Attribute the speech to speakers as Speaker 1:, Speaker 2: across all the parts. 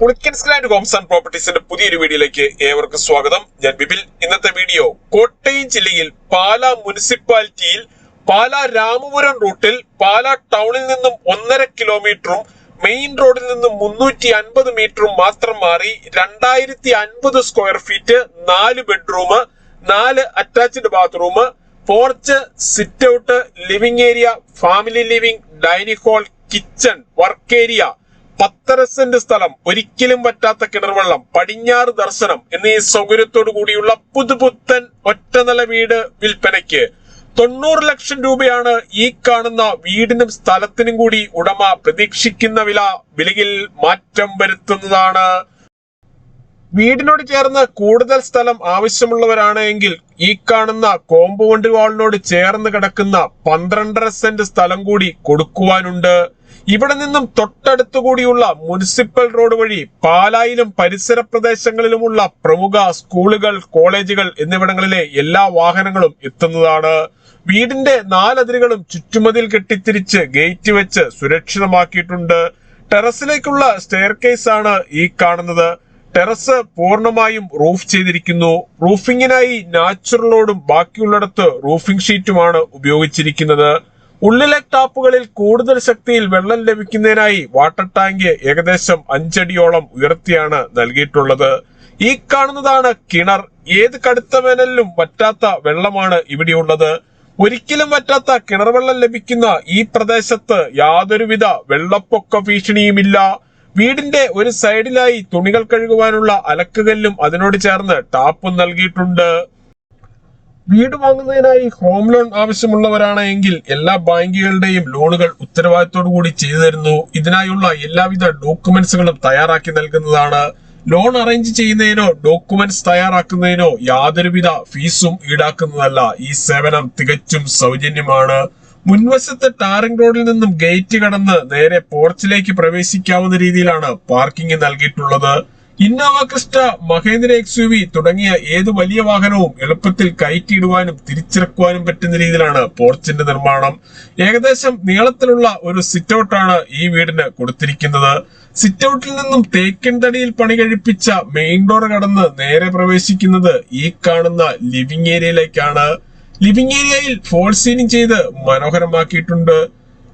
Speaker 1: Pulickans grand homes and പ്രോപ്പർട്ടീസിന്റെ പുതിയൊരു വീഡിയോയിലേക്ക് ഏവർക്കും സ്വാഗതം. ഞാൻ ബിബിൽ ഇന്നത്തെ വീഡിയോ കോട്ടയം ജില്ലയിൽ പാലാ മുനിസിപ്പാലിറ്റിയിൽ പാലാ രാമപുരം റൂട്ടിൽ പാലാ ടൗണിൽ നിന്നും ഒന്നര കിലോമീറ്ററും മെയിൻ റോഡിൽ നിന്നും മുന്നൂറ്റി അൻപത് മീറ്ററും മാത്രം മാറി രണ്ടായിരത്തി അൻപത് സ്ക്വയർ ഫീറ്റ് നാല് ബെഡ്റൂം നാല് attached bathroom porch sit out living area family living dining hall kitchen work area പത്തര സെന്റ് സ്ഥലം ഒരിക്കലും പറ്റാത്ത കിണർവെള്ളം പടിഞ്ഞാറ് ദർശനം എന്നീ സൗകര്യത്തോടു കൂടിയുള്ള പുതുപുത്തൻ ഒറ്റനില വീട് വിൽപ്പനയ്ക്ക് തൊണ്ണൂറ് ലക്ഷം രൂപയാണ് ഈ കാണുന്ന വീടിനും സ്ഥലത്തിനും കൂടി ഉടമ പ്രതീക്ഷിക്കുന്ന വില വിലയിൽ മാറ്റം വരുത്തുന്നതാണ്. വീടിനോട് ചേർന്ന് കൂടുതൽ സ്ഥലം ആവശ്യമുള്ളവരാണ് എങ്കിൽ ഈ കാണുന്ന കോമ്പൗണ്ട് വാളിനോട് ചേർന്ന് കിടക്കുന്ന പന്ത്രണ്ടര സെന്റ് സ്ഥലം കൂടി കൊടുക്കുവാനുണ്ട്. ഇവിടെ നിന്നും തൊട്ടടുത്തുകൂടിയുള്ള മുനിസിപ്പൽ റോഡ് വഴി പാലായിലും പരിസര പ്രദേശങ്ങളിലുമുള്ള പ്രമുഖ സ്കൂളുകൾ കോളേജുകൾ എന്നിവിടങ്ങളിലെ എല്ലാ വാഹനങ്ങളും എത്തുന്നതാണ്. വീടിന്റെ നാലതിരുകളും ചുറ്റുമതിൽ കെട്ടിത്തിരിച്ച് ഗേറ്റ് വെച്ച് സുരക്ഷിതമാക്കിയിട്ടുണ്ട്. ടെറസിലേക്കുള്ള സ്റ്റെയർ ആണ് ഈ കാണുന്നത്. ടെറസ് പൂർണമായും റൂഫ് ചെയ്തിരിക്കുന്നു. റൂഫിങ്ങിനായി നാച്ചുറലോടും ബാക്കിയുള്ളിടത്ത് റൂഫിംഗ് ഷീറ്റുമാണ് ഉപയോഗിച്ചിരിക്കുന്നത്. ഉള്ളിലെ ടാപ്പുകളിൽ കൂടുതൽ ശക്തിയിൽ വെള്ളം ലഭിക്കുന്നതിനായി വാട്ടർ ടാങ്ക് ഏകദേശം അഞ്ചടിയോളം ഉയർത്തിയാണ് നൽകിയിട്ടുള്ളത്. ഈ കാണുന്നതാണ് കിണർ. ഏത് കടുത്ത വേനലിലും പറ്റാത്ത വെള്ളമാണ് ഇവിടെയുള്ളത്. ഒരിക്കലും പറ്റാത്ത കിണർ വെള്ളം ലഭിക്കുന്ന ഈ പ്രദേശത്ത് യാതൊരുവിധ വെള്ളപ്പൊക്ക ഭീഷണിയുമില്ല. വീടിന്റെ ഒരു സൈഡിലായി തുണികൾ കഴുകുവാനുള്ള അലക്കുകല്ലും അതിനോട് ചേർന്ന് ടാപ്പും നൽകിയിട്ടുണ്ട്. വീട് വാങ്ങുന്നതിനായി ഹോം ലോൺ ആവശ്യമുള്ളവരാണ് എങ്കിൽ എല്ലാ ബാങ്കുകളുടെയും ലോണുകൾ ഉത്തരവാദിത്തോടു കൂടി ചെയ്തു തരുന്നു. ഇതിനായുള്ള എല്ലാവിധ ഡോക്യുമെന്റ്സുകളും തയ്യാറാക്കി നൽകുന്നതാണ്. ലോൺ അറേഞ്ച് ചെയ്യുന്നതിനോ ഡോക്യുമെന്റ്സ് തയ്യാറാക്കുന്നതിനോ യാതൊരുവിധ ഫീസും ഈടാക്കുന്നതല്ല. ഈ സേവനം തികച്ചും സൗജന്യമാണ്. മുൻവശത്തെ ടാറിംഗ് റോഡിൽ നിന്നും ഗേറ്റ് കടന്ന് നേരെ പോർച്ചിലേക്ക് പ്രവേശിക്കാവുന്ന രീതിയിലാണ് പാർക്കിംഗ് നൽകിയിട്ടുള്ളത്. Innova Crysta Mahindra X U V തുടങ്ങിയ ഏത് വലിയ വാഹനവും എളുപ്പത്തിൽ കയറ്റിയിടുവാനും തിരിച്ചിറക്കുവാനും പറ്റുന്ന രീതിയിലാണ് പോർച്ചിന്റെ നിർമ്മാണം. ഏകദേശം നീളത്തിലുള്ള ഒരു സിറ്റ് ഔട്ടാണ് ഈ വീടിന് കൊടുത്തിരിക്കുന്നത്. സിറ്റ് ഔട്ടിൽ നിന്നും തേക്കൻ തടിയിൽ പണി കഴിപ്പിച്ച മെയിൻ ഡോർ കടന്ന് നേരെ പ്രവേശിക്കുന്നത് ഈ കാണുന്ന ലിവിംഗ് ഏരിയയിലേക്കാണ് ലിവിംഗ് ഏരിയയിൽ ഫോൾ സീലിംഗ് ചെയ്ത് മനോഹരമാക്കിയിട്ടുണ്ട്.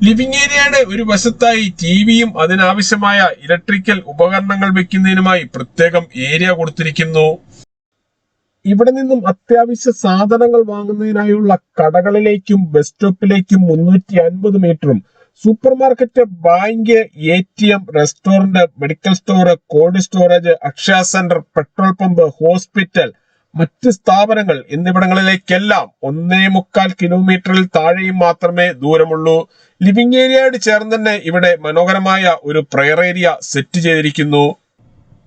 Speaker 1: ലിവിംഗ് ഏരിയയുടെ ഒരു വശത്തായി ടിവിയും അതിനാവശ്യമായ ഇലക്ട്രിക്കൽ ഉപകരണങ്ങൾ വെക്കുന്നതിനുമായി പ്രത്യേകം ഏരിയ കൊടുത്തിരിക്കുന്നു. ഇവിടെ നിന്നും അത്യാവശ്യ സാധനങ്ങൾ വാങ്ങുന്നതിനായുള്ള കടകളിലേക്കും ബസ് സ്റ്റോപ്പിലേക്കും മുന്നൂറ്റി അൻപത് മീറ്ററും super market bank A T M restaurant medical store cold storage Akshaya centre petrol pump hospital മറ്റ് സ്ഥാപനങ്ങൾ എന്നിവിടങ്ങളിലേക്കെല്ലാം ഒന്നേ മുക്കാൽ കിലോമീറ്ററിൽ താഴെയും മാത്രമേ ദൂരമുള്ളൂ. ലിവിംഗ് ഏരിയയോട് ചേർന്ന് തന്നെ ഇവിടെ മനോഹരമായ ഒരു പ്രയർ ഏരിയ സെറ്റ് ചെയ്തിരിക്കുന്നു.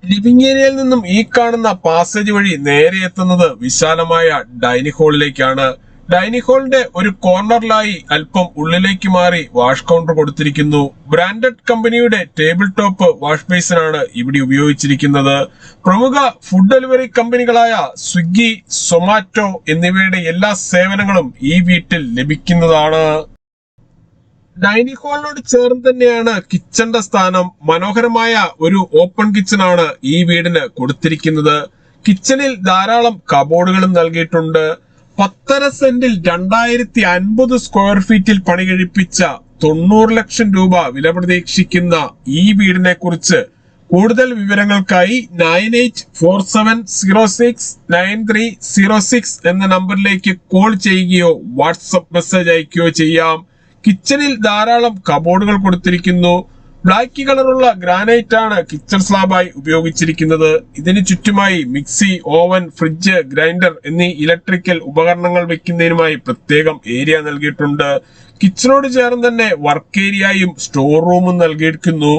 Speaker 1: ലിവിംഗ് ഏരിയയിൽ നിന്നും ഈ കാണുന്ന പാസേജ് വഴി നേരെ എത്തുന്നത് വിശാലമായ ഡൈനിങ് ഹാളിലേക്കാണ്. ഡൈനിങ് ഹാളിന്റെ ഒരു കോർണറിലായി അല്പം ഉള്ളിലേക്ക് മാറി വാഷ് കൗണ്ടർ കൊടുത്തിരിക്കുന്നു. ബ്രാൻഡഡ് കമ്പനിയുടെ ടേബിൾ ടോപ്പ് വാഷ് ബേസിനാണ് ഇവിടെ ഉപയോഗിച്ചിരിക്കുന്നത്. പ്രമുഖ ഫുഡ് ഡെലിവറി കമ്പനികളായ സ്വിഗ്ഗി സൊമാറ്റോ എന്നിവയുടെ എല്ലാ സേവനങ്ങളും ഈ വീട്ടിൽ ലഭിക്കുന്നതാണ്. ഡൈനിങ് ഹാളിനോട് ചേർന്ന് തന്നെയാണ് കിച്ചന്റെ സ്ഥാനം. മനോഹരമായ ഒരു ഓപ്പൺ കിച്ചൺ ആണ് ഈ വീടിന് കൊടുത്തിരിക്കുന്നത്. കിച്ചണിൽ ധാരാളം കബോർഡുകളും നൽകിയിട്ടുണ്ട്. പത്തര സെന്റിൽ രണ്ടായിരത്തി അൻപത് സ്ക്വയർ ഫീറ്റിൽ പണി കഴിപ്പിച്ച തൊണ്ണൂറ് ലക്ഷം രൂപ വില പ്രതീക്ഷിക്കുന്ന ഈ വീടിനെ കുറിച്ച് കൂടുതൽ വിവരങ്ങൾക്കായി nine eight four seven zero six nine three zero six എന്ന നമ്പറിലേക്ക് കോൾ ചെയ്യുകയോ വാട്സപ്പ് മെസ്സേജ് അയക്കുകയോ ചെയ്യാം. കിച്ചണിൽ ധാരാളം കബോർഡുകൾ കൊടുത്തിരിക്കുന്നു. ബ്ലാക്ക് കളറുള്ള ഗ്രാനൈറ്റ് ആണ് കിച്ചൺ സ്ലാബായി ഉപയോഗിച്ചിരിക്കുന്നത്. ഇതിന് ചുറ്റുമായി മിക്സി ഓവൻ ഫ്രിഡ്ജ് ഗ്രൈൻഡർ എന്നീ ഇലക്ട്രിക്കൽ ഉപകരണങ്ങൾ വെക്കുന്നതിനുമായി പ്രത്യേകം ഏരിയ നൽകിയിട്ടുണ്ട്. കിച്ചണോട് ചേർന്ന് തന്നെ വർക്ക് ഏരിയയും സ്റ്റോർ റൂമും നൽകിയിരിക്കുന്നു.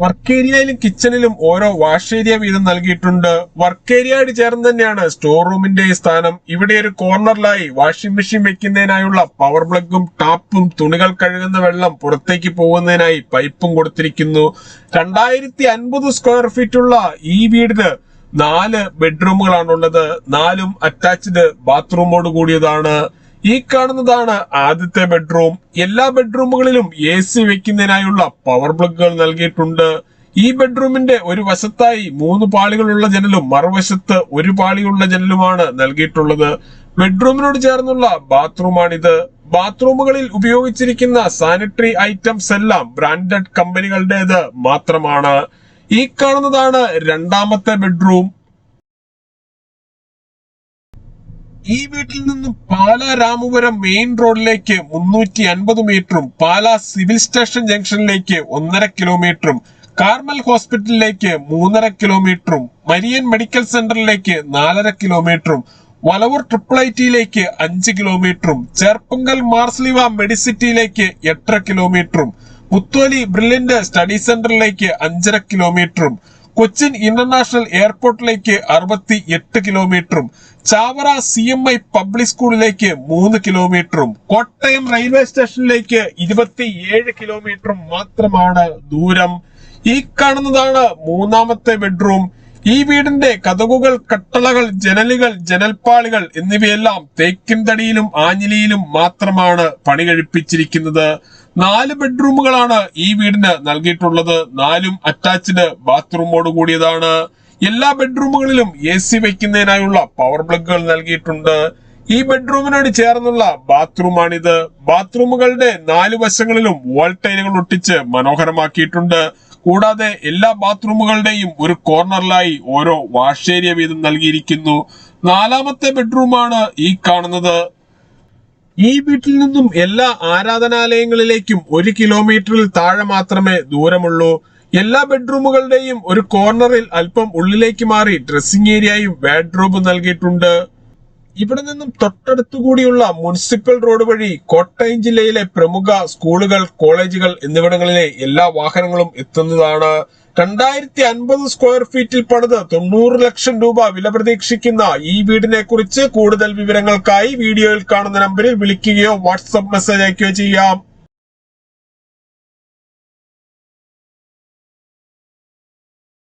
Speaker 1: വർക്ക് ഏരിയയിലും കിച്ചണിലും ഓരോ വാഷ് ഏരിയ വീതം നൽകിയിട്ടുണ്ട്. വർക്ക് ഏരിയയോട് ചേർന്ന് തന്നെയാണ് സ്റ്റോർ റൂമിന്റെ സ്ഥാനം. ഇവിടെ ഒരു കോർണറിലായി വാഷിംഗ് മെഷീൻ വെക്കുന്നതിനായുള്ള പവർ പ്ലഗും ടാപ്പും തുണികൾ കഴുകുന്ന വെള്ളം പുറത്തേക്ക് പോകുന്നതിനായി പൈപ്പും കൊടുത്തിരിക്കുന്നു. രണ്ടായിരത്തി അൻപത് സ്ക്വയർ ഫീറ്റ് ഉള്ള ഈ വീടിന് നാല് ബെഡ്റൂമുകളാണുള്ളത് നാലും അറ്റാച്ച്ഡ് ബാത്റൂമോട് കൂടിയതാണ്. ഈ കാണുന്നതാണ് ആദ്യത്തെ ബെഡ്റൂം. എല്ലാ ബെഡ്റൂമുകളിലും എ സി വെക്കുന്നതിനായുള്ള പവർ പ്ലഗുകൾ നൽകിയിട്ടുണ്ട്. ഈ ബെഡ്റൂമിന്റെ ഒരു വശത്തായി മൂന്ന് പാളികളുള്ള ജനലും മറുവശത്ത് ഒരു പാളിയുള്ള ജനലുമാണ് നൽകിയിട്ടുള്ളത്. ബെഡ്റൂമിനോട് ചേർന്നുള്ള ബാത്റൂമാണിത്. ബാത്റൂമുകളിൽ ഉപയോഗിച്ചിരിക്കുന്ന സാനിറ്ററി ഐറ്റംസ് എല്ലാം ബ്രാൻഡഡ് കമ്പനികളുടേത് മാത്രമാണ്. ഈ കാണുന്നതാണ് രണ്ടാമത്തെ ബെഡ്റൂം. ഈ വീട്ടിൽ നിന്നും പാലാ രാമപുരം മെയിൻ റോഡിലേക്ക് മുന്നൂറ്റി അൻപത് മീറ്ററും പാലാ സിവിൽ സ്റ്റേഷൻ ജംഗ്ഷനിലേക്ക് ഒന്നര കിലോമീറ്ററും കാർമൽ ഹോസ്പിറ്റലിലേക്ക് മൂന്നര കിലോമീറ്ററും മരിയൻ മെഡിക്കൽ സെന്ററിലേക്ക് നാലര കിലോമീറ്ററും വലവൂർ ട്രിപ്പിൾ ഐ ടിയിലേക്ക് അഞ്ച് കിലോമീറ്ററും ചേർപ്പങ്കൽ മാർസ്ലിവ മെഡിസിറ്റിയിലേക്ക് എട്ടര കിലോമീറ്ററും പുത്തോലി ബ്രില്യന്റ് സ്റ്റഡി സെന്ററിലേക്ക് അഞ്ചര കിലോമീറ്ററും കൊച്ചിൻ ഇന്റർനാഷണൽ എയർപോർട്ടിലേക്ക് അറുപത്തി എട്ട് കിലോമീറ്ററും Chavara C M I public സ്കൂളിലേക്ക് മൂന്ന് കിലോമീറ്ററും കോട്ടയം റെയിൽവേ സ്റ്റേഷനിലേക്ക് ഇരുപത്തിയേഴ് കിലോമീറ്ററും മാത്രമാണ് ദൂരം. ഈ കാണുന്നതാണ് മൂന്നാമത്തെ ബെഡ്റൂം ഈ വീടിന്റെ കതകുകൾ കട്ടളകൾ ജനലുകൾ ജനൽപ്പാളികൾ എന്നിവയെല്ലാം തേക്കിൻതടിയിലും ആഞ്ഞിലിയിലും മാത്രമാണ് പണി കഴിപ്പിച്ചിരിക്കുന്നത് നാല് ബെഡ്റൂമുകളാണ് ഈ വീടിന് നൽകിയിട്ടുള്ളത്. നാലും അറ്റാച്ച്ഡ് ബാത്റൂമോട് കൂടിയതാണ്. എല്ലാ ബെഡ്റൂമുകളിലും എ സി വെക്കുന്നതിനായുള്ള പവർ പ്ലഗുകൾ നൽകിയിട്ടുണ്ട്. ഈ ബെഡ്റൂമിനോട് ചേർന്നുള്ള ബാത്റൂമാണിത്. ബാത്റൂമുകളുടെ നാല് വശങ്ങളിലും ടൈലുകൾ ഒട്ടിച്ച് മനോഹരമാക്കിയിട്ടുണ്ട്. കൂടാതെ എല്ലാ ബാത്റൂമുകളുടെയും ഒരു കോർണറിലായി ഓരോ വാഷ് ഏരിയ വീതം നൽകിയിരിക്കുന്നു. നാലാമത്തെ ബെഡ്റൂമാണ് ഈ കാണുന്നത്. ഈ വീട്ടിൽ നിന്നും എല്ലാ ആരാധനാലയങ്ങളിലേക്കും ഒരു കിലോമീറ്ററിൽ താഴെ മാത്രമേ ദൂരമുള്ളൂ. എല്ലാ ബെഡ്റൂമുകളുടെയും ഒരു കോർണറിൽ അല്പം ഉള്ളിലേക്ക് മാറി ഡ്രസ്സിംഗ് ഏരിയയും വാർഡ്രോബ് നൽകിയിട്ടുണ്ട്. ഇവിടെ നിന്നും തൊട്ടടുത്തുകൂടിയുള്ള മുനിസിപ്പൽ റോഡ് വഴി കോട്ടയം ജില്ലയിലെ പ്രമുഖ സ്കൂളുകൾ കോളേജുകൾ എന്നിവിടങ്ങളിലെ എല്ലാ വാഹനങ്ങളും എത്തുന്നതാണ്. രണ്ടായിരത്തി അൻപത് സ്ക്വയർ ഫീറ്റിൽ പണിത് തൊണ്ണൂറ് ലക്ഷം രൂപ വില പ്രതീക്ഷിക്കുന്ന ഈ വീടിനെ കുറിച്ച് കൂടുതൽ വിവരങ്ങൾക്കായി വീഡിയോയിൽ കാണുന്ന നമ്പറിൽ വിളിക്കുകയോ വാട്സപ്പ് മെസ്സേജ് അയക്കുകയോ ചെയ്യാം.